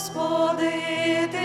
Господи, ти